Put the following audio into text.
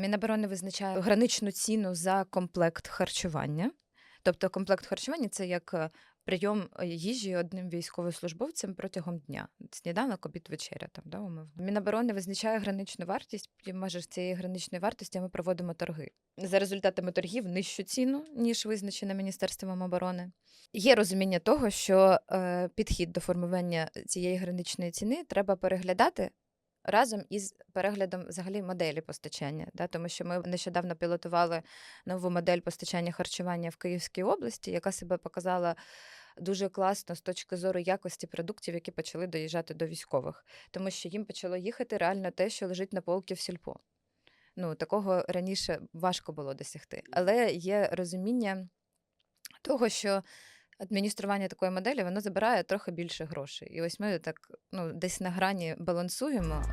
Міноборони визначає граничну ціну за комплект харчування. Тобто комплект харчування це як е, прийом е, їжі одним військовослужбовцем протягом дня. Сніданок, обід, вечеря там, да, умовно. Міноборони визначає граничну вартість. І в цієї граничної вартості ми проводимо торги. За результатами торгів нижчу ціну, ніж визначена Міністерством оборони. Є розуміння того, що е, підхід до формування цієї граничної ціни треба переглядати разом із переглядом взагалі моделі постачання. Да? Тому що ми нещодавно пілотували нову модель постачання харчування в Київській області, яка себе показала дуже класно з точки зору якості продуктів, які почали доїжджати до військових, тому що їм почало їхати реально те, що лежить на полки в сільпо. Ну, такого раніше важко було досягти. Але є розуміння того, що адміністрування такої моделі воно забирає трохи більше грошей. І ось ми так ну, десь на грані балансуємо.